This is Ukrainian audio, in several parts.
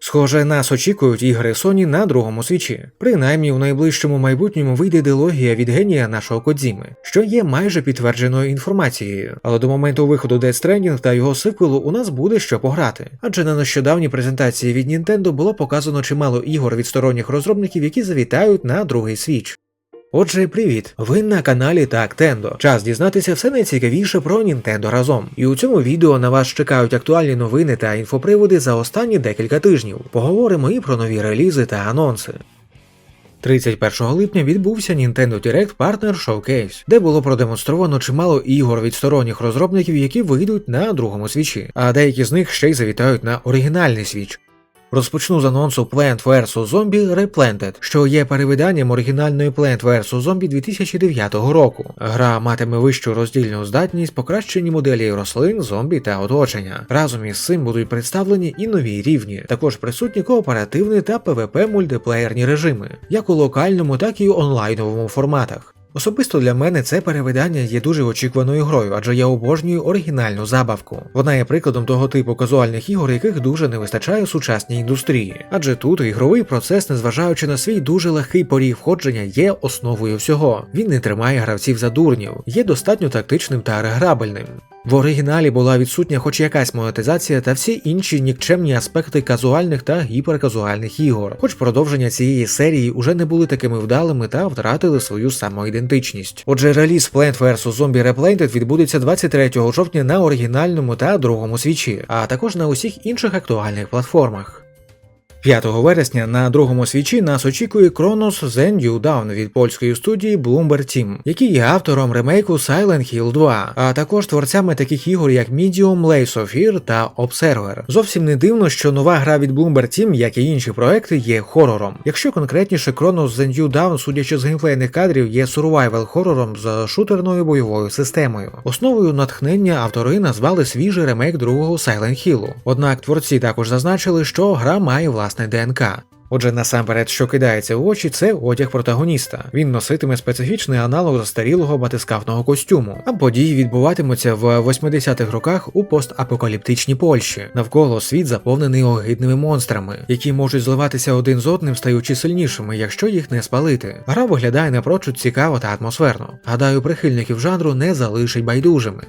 Схоже, нас очікують ігри Sony на другому свічі. Принаймні, у найближчому майбутньому вийде дилогія від генія нашого Кодзіми, що є майже підтвердженою інформацією. Але до моменту виходу Death Stranding та його сиквелу у нас буде що пограти. Адже на нещодавній презентації від Nintendo було показано чимало ігор від сторонніх розробників, які завітають на другий свіч. Отже, привіт! Ви на каналі Тактендо. Час дізнатися все найцікавіше про Нінтендо разом. І у цьому відео на вас чекають актуальні новини та інфоприводи за останні декілька тижнів. Поговоримо і про нові релізи та анонси. 31 липня відбувся Nintendo Direct Partner Showcase, де було продемонстровано чимало ігор від сторонніх розробників, які вийдуть на другому свічі, а деякі з них ще й завітають на оригінальний свіч. Розпочну з анонсу Plant vs. Zombie Replanted, що є перевиданням оригінальної Plant vs. Zombie 2009 року. Гра матиме вищу роздільну здатність, покращені моделі рослин, зомбі та оточення. Разом із цим будуть представлені і нові рівні. Також присутні кооперативні та PvP мультиплеєрні режими, як у локальному, так і у онлайновому форматах. Особисто для мене це перевидання є дуже очікуваною грою, адже я обожнюю оригінальну забавку. Вона є прикладом того типу казуальних ігор, яких дуже не вистачає у сучасній індустрії. Адже тут ігровий процес, незважаючи на свій дуже легкий поріг входження, є основою всього. Він не тримає гравців за дурнів, є достатньо тактичним та реграбельним. В оригіналі була відсутня хоч якась монетизація та всі інші нікчемні аспекти казуальних та гіперказуальних ігор, хоч продовження цієї серії уже не були такими вдалими та втратили свою самоідентичність. Отже, реліз Plant vs. Zombie Replanted відбудеться 23 жовтня на оригінальному та другому свічі, а також на усіх інших актуальних платформах. 5 вересня на другому свічі нас очікує Chronos The New Dawn від польської студії Bloomberg Team, який є автором ремейку Silent Hill 2, а також творцями таких ігор, як Medium, Lace of Fear та Observer. Зовсім не дивно, що нова гра від Bloomberg Team, як і інші проекти, є хорором. Якщо конкретніше Chronos The New Dawn, судячи з геймплейних кадрів, є survival хорором з шутерною бойовою системою. Основою натхнення автори назвали свіжий ремейк другого Silent Hill. Однак творці також зазначили, що гра має власне ДНК. Отже, насамперед, що кидається в очі, це одяг протагоніста. Він носитиме специфічний аналог застарілого батискафного костюму, а події відбуватимуться в 80-х роках у постапокаліптичній Польщі. Навколо світ заповнений огидними монстрами, які можуть зливатися один з одним, стаючи сильнішими, якщо їх не спалити. Гра виглядає напрочуд цікаво та атмосферно. Гадаю, прихильників жанру не залишить байдужими.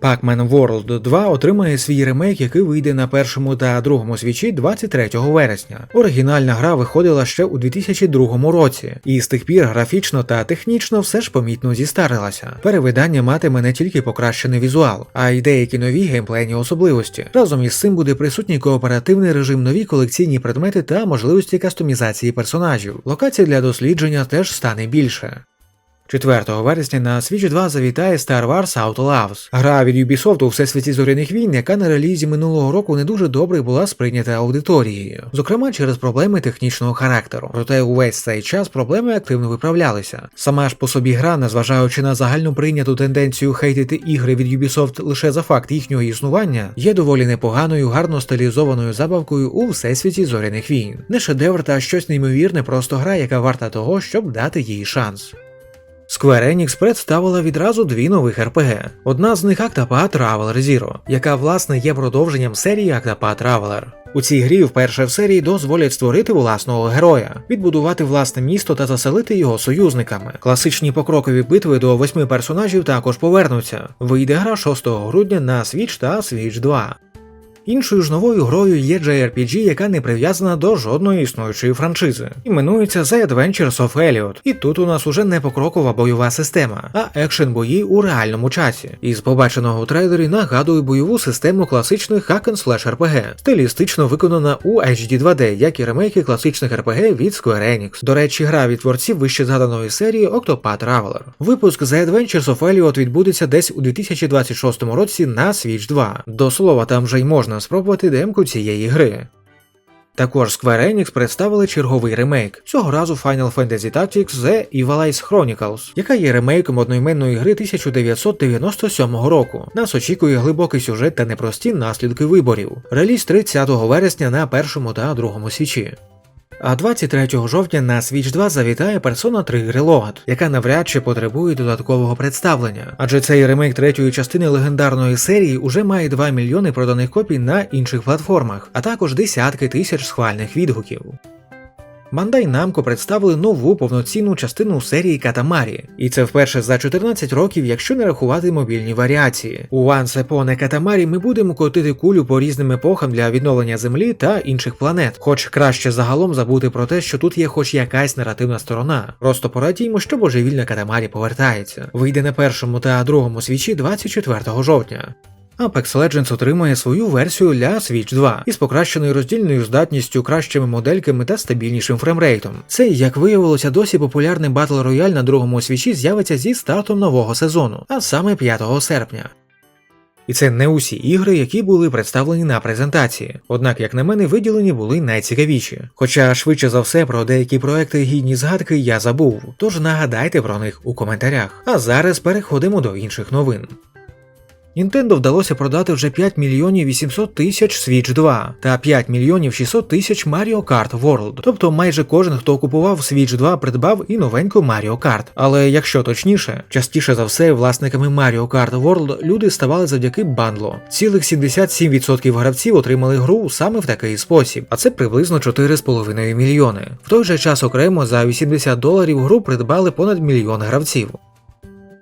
Pac-Man World 2 отримає свій ремейк, який вийде на першому та другому свічі 23 вересня. Оригінальна гра виходила ще у 2002 році, і з тих пір графічно та технічно все ж помітно зістарилася. Перевидання матиме не тільки покращений візуал, а й деякі нові геймплейні особливості. Разом із цим буде присутній кооперативний режим, нові колекційні предмети та можливості кастомізації персонажів. Локацій для дослідження теж стане більше. 4 вересня на Switch 2 завітає Star Wars Outlaws. Гра від Ubisoft у всесвіті зоряних війн, яка на релізі минулого року не дуже добре була сприйнята аудиторією, зокрема через проблеми технічного характеру. Проте увесь цей час проблеми активно виправлялися. Сама ж по собі гра, незважаючи на загальну прийняту тенденцію хейтити ігри від Ubisoft лише за факт їхнього існування, є доволі непоганою, гарно стилізованою забавкою у всесвіті зоряних війн. Не шедевр та щось неймовірне, просто гра, яка варта того, щоб дати їй шанс. Square Enix представила відразу дві нових РПГ. Одна з них Octopath Traveler Zero, яка власне є продовженням серії Octopath Traveler. У цій грі вперше в серії дозволять створити власного героя, відбудувати власне місто та заселити його союзниками. Класичні покрокові битви до восьми персонажів також повернуться. Вийде гра 6 грудня на Switch та Switch 2. Іншою ж новою грою є JRPG, яка не прив'язана до жодної існуючої франшизи. Іменується The Adventures of Elliot. І тут у нас уже не покрокова бойова система, а екшен бої у реальному часі. Із побаченого у трейлері нагадує бойову систему класичних hack and slash RPG, стилістично виконана у HD 2D, як і ремейки класичних RPG від Square Enix. До речі, гра від творців вище згаданої серії Octopath Traveler. Випуск The Adventures of Elliot відбудеться десь у 2026 році на Switch 2. До слова, там вже й можна спробувати демку цієї гри. Також Square Enix представили черговий ремейк, цього разу Final Fantasy Tactics The Evilize Chronicles, яка є ремейком одноіменної гри 1997 року. Нас очікує глибокий сюжет та непрості наслідки виборів. Реліз 30 вересня на першому та другому свічі. А 23 жовтня на Switch 2 завітає Persona 3 Reload, яка навряд чи потребує додаткового представлення. Адже цей ремейк третьої частини легендарної серії уже має 2 мільйони проданих копій на інших платформах, а також десятки тисяч схвальних відгуків. Мандай Намко представили нову повноцінну частину серії Катамарі, і це вперше за 14 років, якщо не рахувати мобільні варіації. У Once Upon a Катамарі ми будемо котити кулю по різним епохам для відновлення Землі та інших планет, хоч краще загалом забути про те, що тут є хоч якась наративна сторона. Просто порадіємо, що божевільна Катамарі повертається. Вийде на першому та другому свічі 24 жовтня. Apex Legends отримає свою версію для Switch 2 із покращеною роздільною здатністю, кращими модельками та стабільнішим фреймрейтом. Цей, як виявилося, досі популярний Battle Royale на другому свічі з'явиться зі стартом нового сезону, а саме 5 серпня. І це не усі ігри, які були представлені на презентації. Однак, як на мене, виділені були найцікавіші. Хоча швидше за все про деякі проекти гідні згадки я забув, тож нагадайте про них у коментарях. А зараз переходимо до інших новин. Nintendo вдалося продати вже 5 мільйонів 800 тисяч Switch 2 та 5 мільйонів 600 тисяч Mario Kart World. Тобто майже кожен, хто купував Switch 2, придбав і новеньку Mario Kart. Але якщо точніше, частіше за все власниками Mario Kart World люди ставали завдяки бандлу. Цілих 77% гравців отримали гру саме в такий спосіб, а це приблизно 4,5 мільйони. В той же час окремо за 80 доларів гру придбали понад мільйон гравців.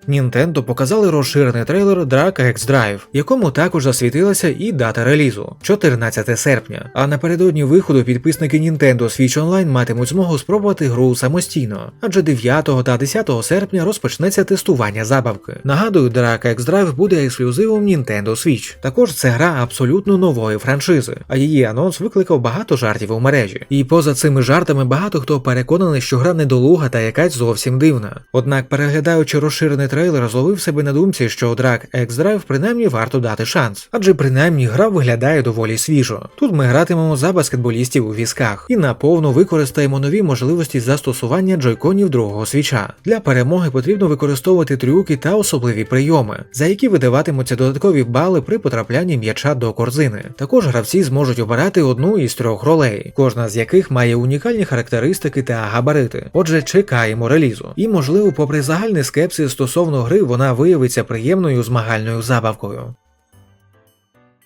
Nintendo показали розширений трейлер Drag X Drive, якому також засвітилася і дата релізу 14 серпня. А напередодні виходу підписники Nintendo Switch Online матимуть змогу спробувати гру самостійно, адже 9 та 10 серпня розпочнеться тестування забавки. Нагадую, Drag X Drive буде ексклюзивом Nintendo Switch. Також це гра абсолютно нової франшизи, а її анонс викликав багато жартів у мережі. І поза цими жартами багато хто переконаний, що гра недолуга та якась зовсім дивна. Однак, переглядаючи розширений трейлер зловив себе на думці, що Drag X Drive принаймні варто дати шанс, адже принаймні гра виглядає доволі свіжо. Тут ми гратимемо за баскетболістів у візках і наповну використаємо нові можливості застосування джойконів другого свіча. Для перемоги потрібно використовувати трюки та особливі прийоми, за які видаватимуться додаткові бали при потраплянні м'яча до корзини. Також гравці зможуть обирати одну із трьох ролей, кожна з яких має унікальні характеристики та габарити. Отже, чекаємо релізу. І можливо, попри загальний скепсис стосовно стосовно гри вона виявиться приємною змагальною забавкою.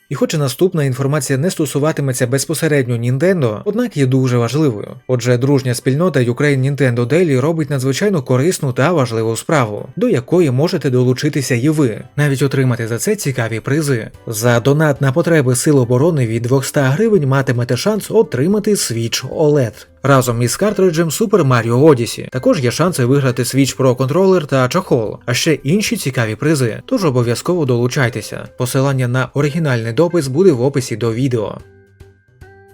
І хоч наступна інформація не стосуватиметься безпосередньо Nintendo, однак є дуже важливою. Отже, дружня спільнота Ukraine Nintendo Daily робить надзвичайно корисну та важливу справу, до якої можете долучитися і ви, навіть отримати за це цікаві призи. За донат на потреби Сил оборони від 200 гривень матимете шанс отримати Switch OLED разом із картриджем Super Mario Odyssey. Також є шанси виграти Switch Pro контролер та чохол, а ще інші цікаві призи. Тож обов'язково долучайтеся. Посилання на оригінальний допис буде в описі до відео.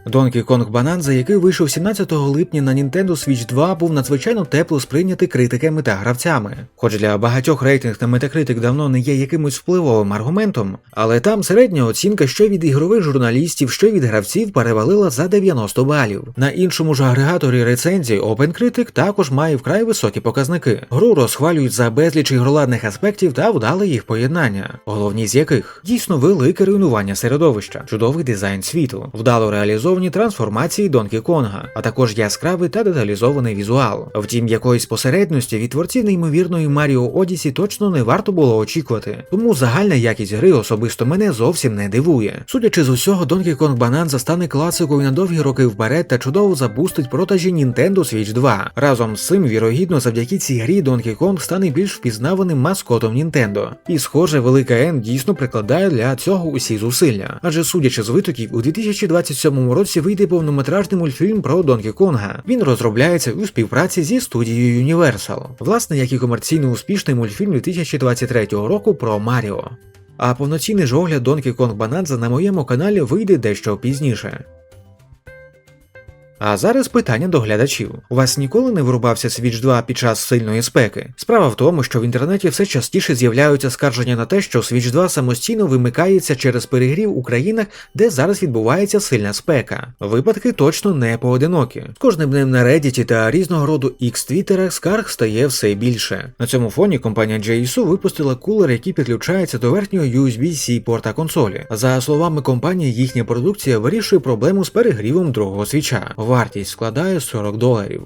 Donkey Kong Bonanza, який вийшов 17 липня на Nintendo Switch 2, був надзвичайно тепло сприйнятий критиками та гравцями. Хоч для багатьох рейтинг на Metacritic давно не є якимось впливовим аргументом, але там середня оцінка, що від ігрових журналістів, що від гравців перевалила за 90 балів. На іншому ж агрегаторі рецензій OpenCritic також має вкрай високі показники. Гру розхвалюють за безліч ігроладних аспектів та вдале їх поєднання, головні з яких дійсно велике руйнування середовища, чудовий дизайн світу, вдало реалізований реалізовані трансформації Донкі Конга, а також яскравий та деталізований візуал. Втім, якоїсь посередності від творців неймовірної Маріо Одісі точно не варто було очікувати. Тому загальна якість гри особисто мене зовсім не дивує. Судячи з усього, Donkey Kong Bonanza стане класикою на довгі роки вперед та чудово запустить продажі Nintendo Switch 2. Разом з цим, вірогідно, завдяки цій грі Donkey Kong стане більш впізнаваним маскотом Nintendo. І, схоже, велика N дійсно прикладає для цього усі зусилля. Адже судячи з витоків, у 2027 році році вийде повнометражний мультфільм про Донкі Конга. Він розробляється у співпраці зі студією Universal. Власне, як і комерційно успішний мультфільм 2023 року про Маріо. А повноцінний ж огляд Donkey Kong Bonanza на моєму каналі вийде дещо пізніше. А зараз питання до глядачів: у вас ніколи не вирубався Switch 2 під час сильної спеки? Справа в тому, що в інтернеті все частіше з'являються скарження на те, що Switch 2 самостійно вимикається через перегрів у країнах, де зараз відбувається сильна спека. Випадки точно не поодинокі. З кожним днем на Reddit та різного роду x твіттерах скарг стає все більше. На цьому фоні компанія JSU випустила кулер, який підключається до верхнього USB-C порта консолі. За словами компанії, їхня продукція вирішує проблему з перегрівом другого свіча вартість складає 40 доларів.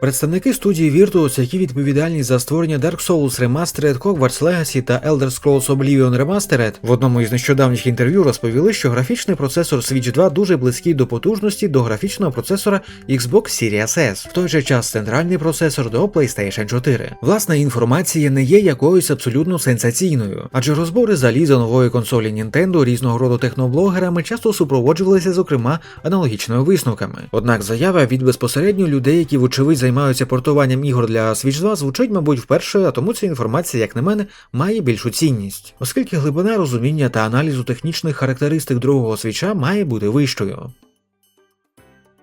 Представники студії Virtuos, які відповідальні за створення Dark Souls Remastered, Hogwarts Legacy та Elder Scrolls Oblivion Remastered, в одному із нещодавніх інтерв'ю розповіли, що графічний процесор Switch 2 дуже близький до потужності до графічного процесора Xbox Series S, в той же час центральний процесор до PlayStation 4. Власна інформація не є якоюсь абсолютно сенсаційною, адже розбори заліза нової консолі Nintendo різного роду техноблогерами часто супроводжувалися, зокрема, аналогічними висновками. Однак заява від безпосередньо людей, які вочевидь займаються портуванням ігор для Switch 2, звучить, мабуть, вперше, а тому ця інформація, як на мене, має більшу цінність, оскільки глибина розуміння та аналізу технічних характеристик другого свіча має бути вищою.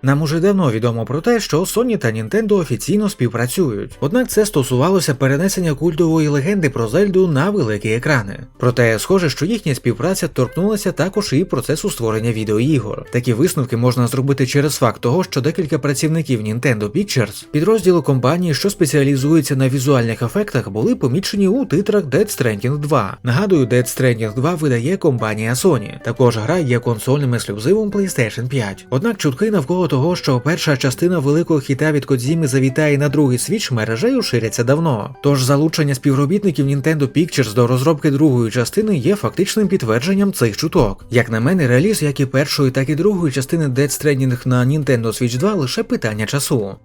Нам уже давно відомо про те, що Sony та Nintendo офіційно співпрацюють, однак це стосувалося перенесення культової легенди про Зельду на великі екрани. Проте, схоже, що їхня співпраця торкнулася також і процесу створення відеоігор. Такі висновки можна зробити через факт того, що декілька працівників Nintendo Pictures, підрозділу компанії, що спеціалізується на візуальних ефектах, були помічені у титрах Dead Stranding 2. Нагадую, Dead Stranding 2 видає компанія Sony. Також гра є консольним ексклюзивом PlayStation 5. Однак чутки навколо того, що перша частина великого хіта від Кодзіми завітає на другий свіч, мережею ширяться давно. Тож залучення співробітників Nintendo Pictures до розробки другої частини є фактичним підтвердженням цих чуток. Як на мене, реліз як і першої, так і другої частини Dead Stranding на Nintendo Switch 2 лише питання часу.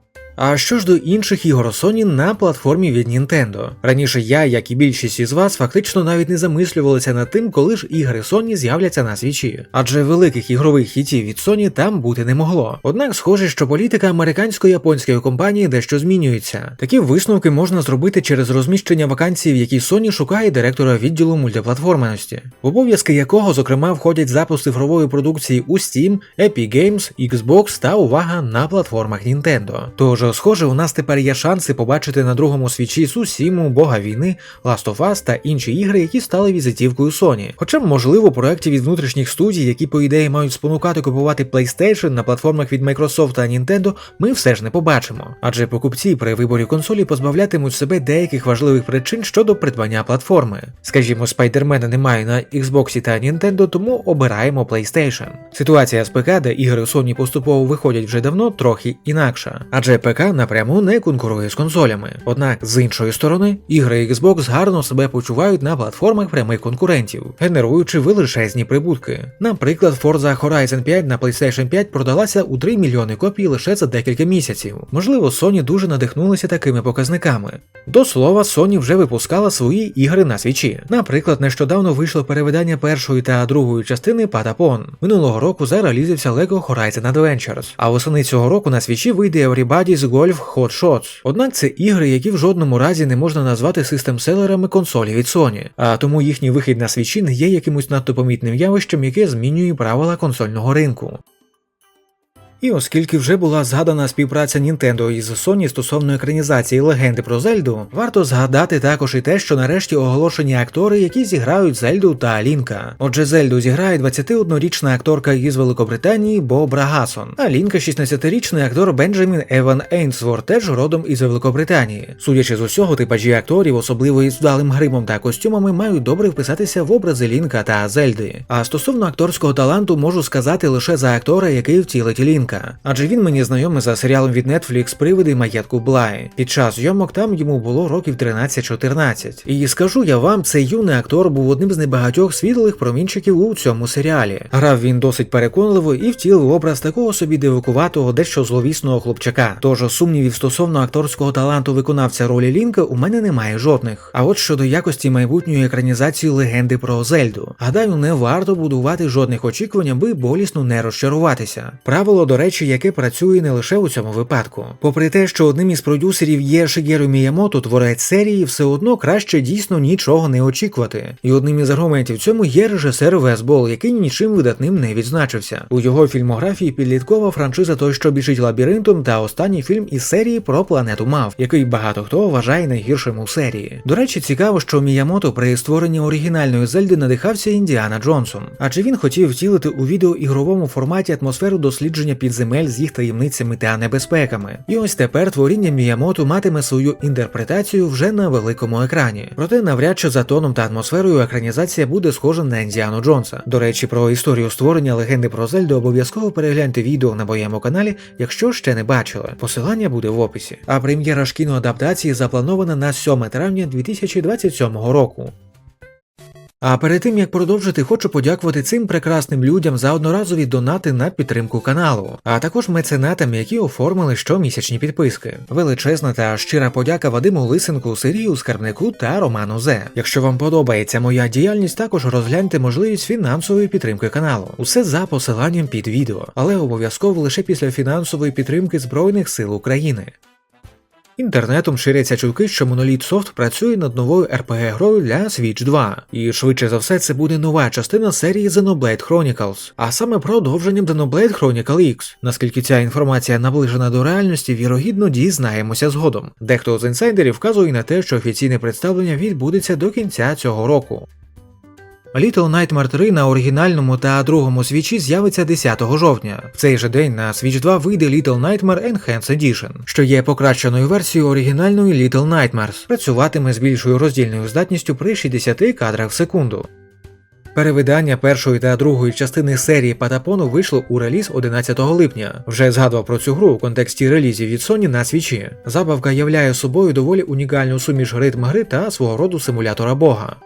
А що ж до інших ігор Sony на платформі від Nintendo? Раніше я, як і більшість із вас, фактично навіть не замислювалися над тим, коли ж ігри Sony з'являться на свічі, адже великих ігрових хітів від Sony там бути не могло. Однак, схоже, що політика американсько-японської компанії дещо змінюється. Такі висновки можна зробити через розміщення вакансій, в якій Sony шукає директора відділу мультиплатформеності, в обов'язки якого, зокрема, входять запуск цифрової продукції у Steam, Epic Games, Xbox та увага на платформах Nintendo. Тож схоже, у нас тепер є шанси побачити на другому свічі Сусіму, Бога війни, Last of Us та інші ігри, які стали візитівкою Sony. Хоча, можливо, проекти від внутрішніх студій, які, по ідеї, мають спонукати купувати PlayStation на платформах від Microsoft та Nintendo, ми все ж не побачимо. Адже покупці при виборі консолі позбавлятимуть себе деяких важливих причин щодо придбання платформи. Скажімо, Спайдермена немає на Xbox та Nintendo, тому обираємо PlayStation. Ситуація з ПК, де ігри Sony поступово виходять вже давно, трохи інакша, адже ПК напряму не конкурує з консолями. Однак, з іншої сторони, ігри Xbox гарно себе почувають на платформах прямих конкурентів, генеруючи величезні прибутки. Наприклад, Forza Horizon 5 на PlayStation 5 продалася у 3 мільйони копій лише за декілька місяців. Можливо, Sony дуже надихнулися такими показниками. До слова, Sony вже випускала свої ігри на свічі. Наприклад, нещодавно вийшло перевидання першої та другої частини Patapon. Минулого року зарелізився LEGO Horizon Adventures, а восени цього року на свічі вийде Everybody's Golf Hot Shots. Однак це ігри, які в жодному разі не можна назвати систем-селерами консолі від Sony, а тому їхній вихід на свічі не є якимось надто помітним явищем, яке змінює правила консольного ринку. І оскільки вже була згадана співпраця Nintendo із Sony стосовно екранізації легенди про Зельду, варто згадати також і те, що нарешті оголошені актори, які зіграють Зельду та Лінка. Отже, Зельду зіграє 21-річна акторка із Великобританії Бобра Гасон, а Лінка 16-річний актор Бенджамін Еван Ейнсворт, теж родом із Великобританії. Судячи з усього, типажі акторів, особливо із вдалим гримом та костюмами, мають добре вписатися в образи Лінка та Зельди. А стосовно акторського таланту можу сказати лише за актора, який втілить Лінка. Адже він мені знайомий за серіалом від Netflix Привиди маєтку Блай. Під час зйомок там йому було років 13-14. І скажу я вам, цей юний актор був одним з небагатьох світлих промінчиків у цьому серіалі. Грав він досить переконливо і втілив образ такого собі дивакуватого, дещо зловісного хлопчака. Тож сумнівів стосовно акторського таланту виконавця ролі Лінка у мене немає жодних. А от щодо якості майбутньої екранізації легенди про Зельду, гадаю, не варто будувати жодних очікувань, аби болісно не розчаруватися. Правило, до речі, яке працює не лише у цьому випадку. Попри те, що одним із продюсерів є Шигеру Міямото, творець серії, все одно краще дійсно нічого не очікувати. І одним із аргументів цьому є режисер Весбол, який нічим видатним не відзначився. У його фільмографії підліткова франшиза Той, що біжить лабіринтом, та останній фільм із серії про планету Мав, який багато хто вважає найгіршим у серії. До речі, цікаво, що Міямото при створенні оригінальної Зельди надихався Індіана Джонсом, адже він хотів втілити у відеоігровому форматі атмосферу дослідження під підземель з їх таємницями та небезпеками. І ось тепер творіння Міямото матиме свою інтерпретацію вже на великому екрані. Проте навряд чи за тоном та атмосферою екранізація буде схожа на Індіану Джонса. До речі, про історію створення легенди про Зельду обов'язково перегляньте відео на моєму каналі, якщо ще не бачили. Посилання буде в описі. А прем'єра ж кіноадаптації запланована на 7 травня 2027 року. А перед тим як продовжити, хочу подякувати цим прекрасним людям за одноразові донати на підтримку каналу, а також меценатам, які оформили щомісячні підписки. Величезна та щира подяка Вадиму Лисенку, Сирію Скарбнику та Роману Зе. Якщо вам подобається моя діяльність, також розгляньте можливість фінансової підтримки каналу. Усе за посиланням під відео, але обов'язково лише після фінансової підтримки Збройних сил України. Інтернетом ширяться чутки, що Monolith Soft працює над новою RPG грою для Switch 2, і швидше за все це буде нова частина серії Xenoblade Chronicles, а саме продовженням Xenoblade Chronicle X. Наскільки ця інформація наближена до реальності, вірогідно дізнаємося згодом. Дехто з інсайдерів вказує на те, що офіційне представлення відбудеться до кінця цього року. Little Nightmare 3 на оригінальному та другому свічі з'явиться 10 жовтня. В цей же день на Switch 2 вийде Little Nightmare Enhanced Edition, що є покращеною версією оригінальної Little Nightmares. Працюватиме з більшою роздільною здатністю при 60 кадрах в секунду. Перевидання першої та другої частини серії Патапону вийшло у реліз 11 липня. Вже згадував про цю гру у контексті релізів від Sony на свічі. Забавка являє собою доволі унікальну суміш ритм гри та свого роду симулятора бога.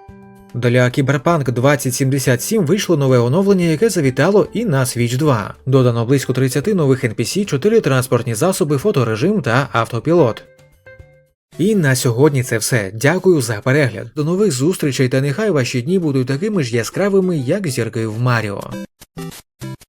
Для Cyberpunk 2077 вийшло нове оновлення, яке завітало і на Switch 2. Додано близько 30 нових NPC, 4 транспортні засоби, фоторежим та автопілот. І на сьогодні це все. Дякую за перегляд. До нових зустрічей та нехай ваші дні будуть такими ж яскравими, як зірки в Маріо.